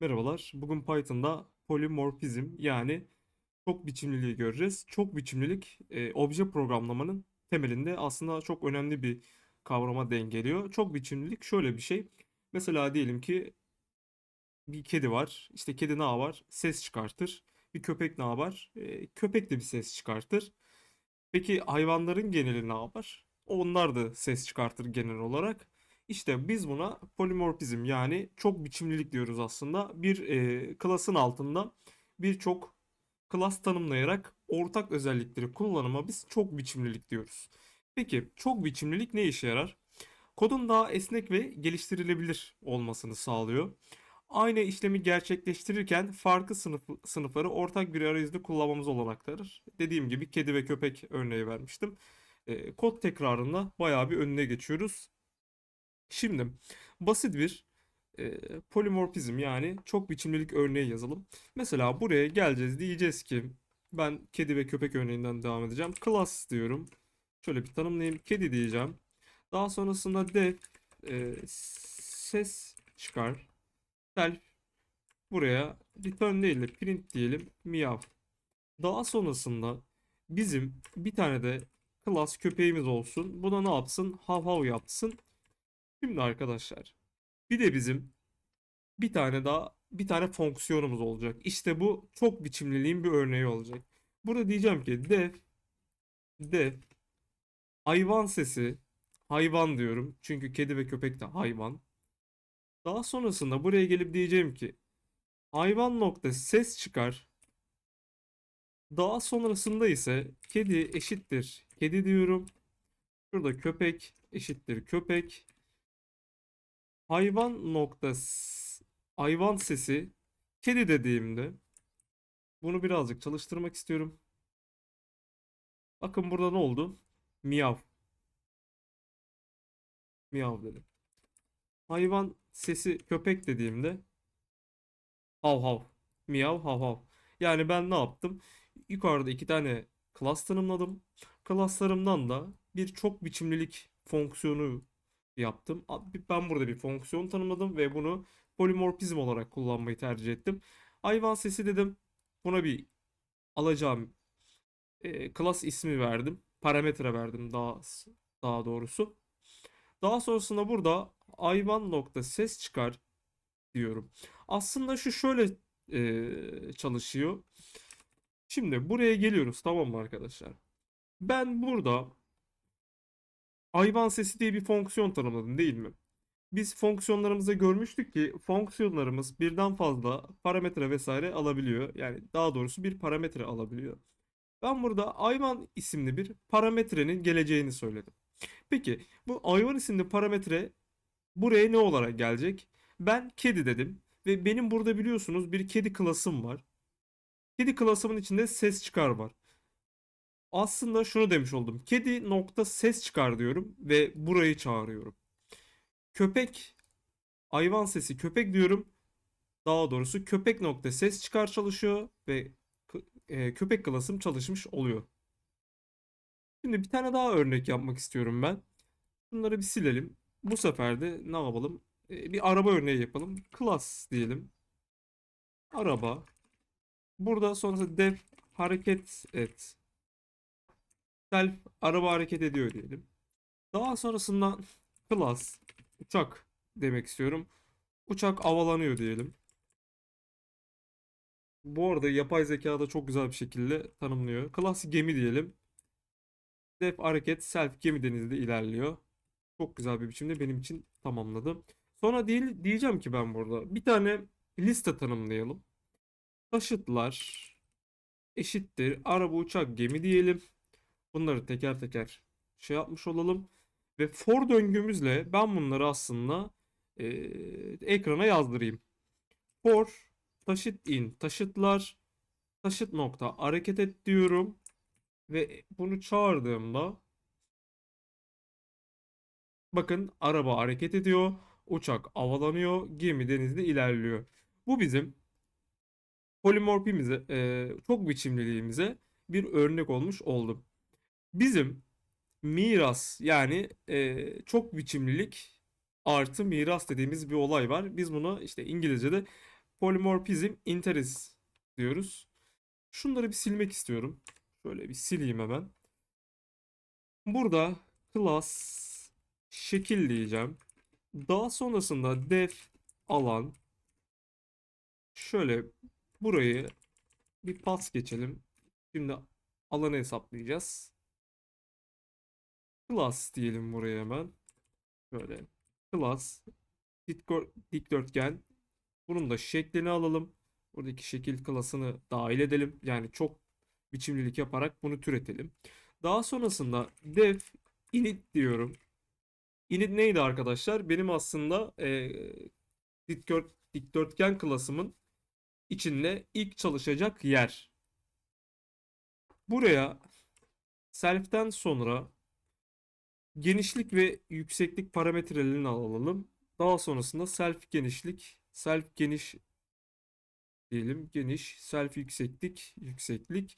Merhabalar. Bugün Python'da polimorfizm yani çok biçimliliği göreceğiz. Çok biçimlilik e, obje programlamanın temelinde aslında çok önemli bir kavrama denk geliyor. Çok biçimlilik şöyle bir şey. Mesela diyelim ki bir kedi var. İşte kedi ne yapar? Ses çıkartır. Bir köpek ne yapar? E, köpek de bir ses çıkartır. Peki hayvanların geneli ne yapar? Onlar da ses çıkartır genel olarak. İşte biz buna polimorfizm yani çok biçimlilik diyoruz aslında. Bir e, klasın altında birçok klas tanımlayarak ortak özellikleri kullanıma biz çok biçimlilik diyoruz. Peki çok biçimlilik ne işe yarar? Kodun daha esnek ve geliştirilebilir olmasını sağlıyor. Aynı işlemi gerçekleştirirken farklı sınıf, sınıfları ortak bir arayüzde kullanmamız olanaktadır. Dediğim gibi kedi ve köpek örneği vermiştim. E, kod tekrarında bayağı bir önüne geçiyoruz. Şimdi basit bir e, polimorfizm yani çok biçimlilik örneği yazalım. Mesela buraya geleceğiz diyeceğiz ki ben kedi ve köpek örneğinden devam edeceğim. Class diyorum. Şöyle bir tanımlayayım. Kedi diyeceğim. Daha sonrasında def e, ses çıkar. Self buraya return değil de print diyelim. Meow. Daha sonrasında bizim bir tane de class köpeğimiz olsun. Buna ne yapsın? Hav hav yapsın. Şimdi arkadaşlar bir de bizim bir tane daha bir tane fonksiyonumuz olacak. İşte bu çok biçimliliğin bir örneği olacak. Burada diyeceğim ki def def hayvan sesi hayvan diyorum. Çünkü kedi ve köpek de hayvan. Daha sonrasında buraya gelip diyeceğim ki hayvan nokta ses çıkar. Daha sonrasında ise kedi eşittir kedi diyorum. Şurada köpek eşittir köpek. Hayvan nokta s- hayvan sesi kedi dediğimde bunu birazcık çalıştırmak istiyorum. Bakın burada ne oldu? Miyav. Miyav dedim. Hayvan sesi köpek dediğimde hav hav. Miyav hav hav. Yani ben ne yaptım? Yukarıda iki tane class tanımladım. Classlarımdan da bir çok biçimlilik fonksiyonu yaptım. Ben burada bir fonksiyon tanımladım ve bunu polimorfizm olarak kullanmayı tercih ettim. Hayvan sesi dedim. Buna bir alacağım e, class ismi verdim. Parametre verdim daha daha doğrusu. Daha sonrasında burada hayvan nokta ses çıkar diyorum. Aslında şu şöyle e, çalışıyor. Şimdi buraya geliyoruz tamam mı arkadaşlar? Ben burada hayvan sesi diye bir fonksiyon tanımladım değil mi? Biz fonksiyonlarımızda görmüştük ki fonksiyonlarımız birden fazla parametre vesaire alabiliyor. Yani daha doğrusu bir parametre alabiliyor. Ben burada hayvan isimli bir parametrenin geleceğini söyledim. Peki bu hayvan isimli parametre buraya ne olarak gelecek? Ben kedi dedim ve benim burada biliyorsunuz bir kedi klasım var. Kedi klasımın içinde ses çıkar var. Aslında şunu demiş oldum. Kedi nokta ses çıkar diyorum ve burayı çağırıyorum. Köpek hayvan sesi köpek diyorum. Daha doğrusu köpek nokta ses çıkar çalışıyor ve e, köpek klasım çalışmış oluyor. Şimdi bir tane daha örnek yapmak istiyorum ben. Bunları bir silelim. Bu sefer de ne yapalım? E, bir araba örneği yapalım. Class diyelim. Araba. Burada sonrasında def hareket et. Self araba hareket ediyor diyelim. Daha sonrasında class uçak demek istiyorum. Uçak havalanıyor diyelim. Bu arada yapay zeka da çok güzel bir şekilde tanımlıyor. Class gemi diyelim. Def hareket self gemi denizde ilerliyor. Çok güzel bir biçimde benim için tamamladım. Sonra değil, diyeceğim ki ben burada bir tane liste tanımlayalım. Taşıtlar eşittir araba uçak gemi diyelim. Bunları teker teker şey yapmış olalım. Ve for döngümüzle ben bunları aslında e, ekrana yazdırayım. For taşıt in taşıtlar taşıt nokta hareket et diyorum. Ve bunu çağırdığımda bakın araba hareket ediyor. Uçak havalanıyor. Gemi denizde ilerliyor. Bu bizim polimorfimize, e, çok biçimliliğimize bir örnek olmuş oldu. Bizim miras yani e, çok biçimlilik artı miras dediğimiz bir olay var. Biz bunu işte İngilizce'de polymorphism interis diyoruz. Şunları bir silmek istiyorum. Şöyle bir sileyim hemen. Burada class şekil diyeceğim. Daha sonrasında def alan şöyle burayı bir pas geçelim. Şimdi alanı hesaplayacağız. Class diyelim buraya hemen. Böyle class dikdör- dikdörtgen bunun da şeklini alalım. Buradaki şekil klasını dahil edelim. Yani çok biçimlilik yaparak bunu türetelim. Daha sonrasında def init diyorum. Init neydi arkadaşlar? Benim aslında eee dikdört, dikdörtgen klasımın içinde ilk çalışacak yer. Buraya self'ten sonra genişlik ve yükseklik parametrelerini alalım. Daha sonrasında self genişlik, self geniş diyelim, geniş, self yükseklik, yükseklik.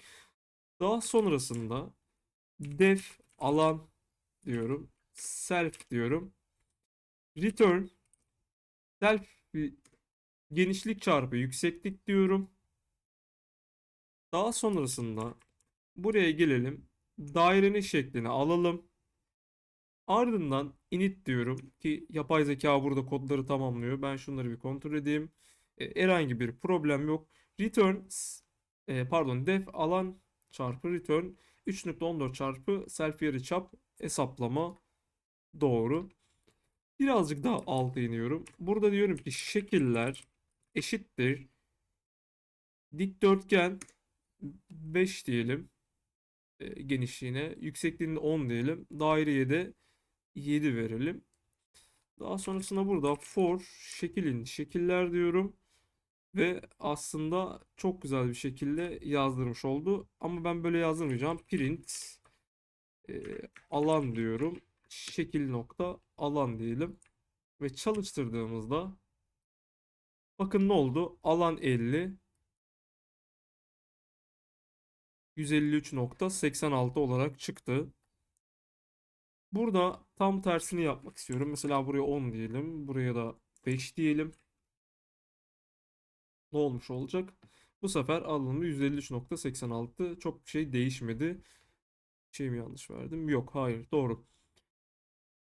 Daha sonrasında def alan diyorum, self diyorum. Return self genişlik çarpı yükseklik diyorum. Daha sonrasında buraya gelelim. Dairenin şeklini alalım. Ardından init diyorum ki yapay zeka burada kodları tamamlıyor. Ben şunları bir kontrol edeyim. E, herhangi bir problem yok. Return e, pardon def alan çarpı return 3.14 çarpı self yarıçap hesaplama doğru. Birazcık daha alta iniyorum. Burada diyorum ki şekiller eşittir. Dikdörtgen 5 diyelim. E, genişliğine. Yüksekliğinde 10 diyelim. Daireye de 7 verelim. Daha sonrasında burada for şekilin şekiller diyorum. Ve aslında çok güzel bir şekilde yazdırmış oldu. Ama ben böyle yazdırmayacağım. Print e, alan diyorum. Şekil nokta alan diyelim. Ve çalıştırdığımızda bakın ne oldu? Alan 50 153.86 olarak çıktı. Burada tam tersini yapmak istiyorum. Mesela buraya 10 diyelim. Buraya da 5 diyelim. Ne olmuş olacak? Bu sefer alanı 153.86. Çok bir şey değişmedi. Şey mi yanlış verdim? Yok, hayır, doğru.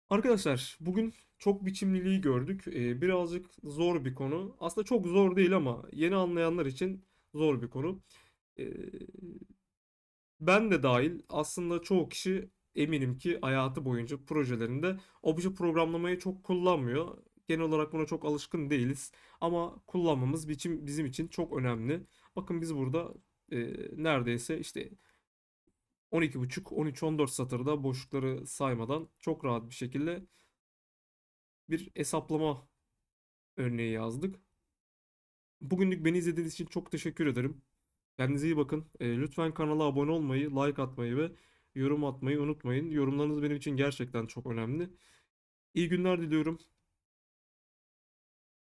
Arkadaşlar bugün çok biçimliliği gördük. Ee, birazcık zor bir konu. Aslında çok zor değil ama yeni anlayanlar için zor bir konu. Ee, ben de dahil aslında çoğu kişi eminim ki hayatı boyunca projelerinde obje programlamayı çok kullanmıyor. Genel olarak buna çok alışkın değiliz. Ama kullanmamız biçim bizim için çok önemli. Bakın biz burada e, neredeyse işte 12.5, 13, 14 satırda boşlukları saymadan çok rahat bir şekilde bir hesaplama örneği yazdık. Bugünlük beni izlediğiniz için çok teşekkür ederim. Kendinize iyi bakın. E, lütfen kanala abone olmayı, like atmayı ve yorum atmayı unutmayın. Yorumlarınız benim için gerçekten çok önemli. İyi günler diliyorum.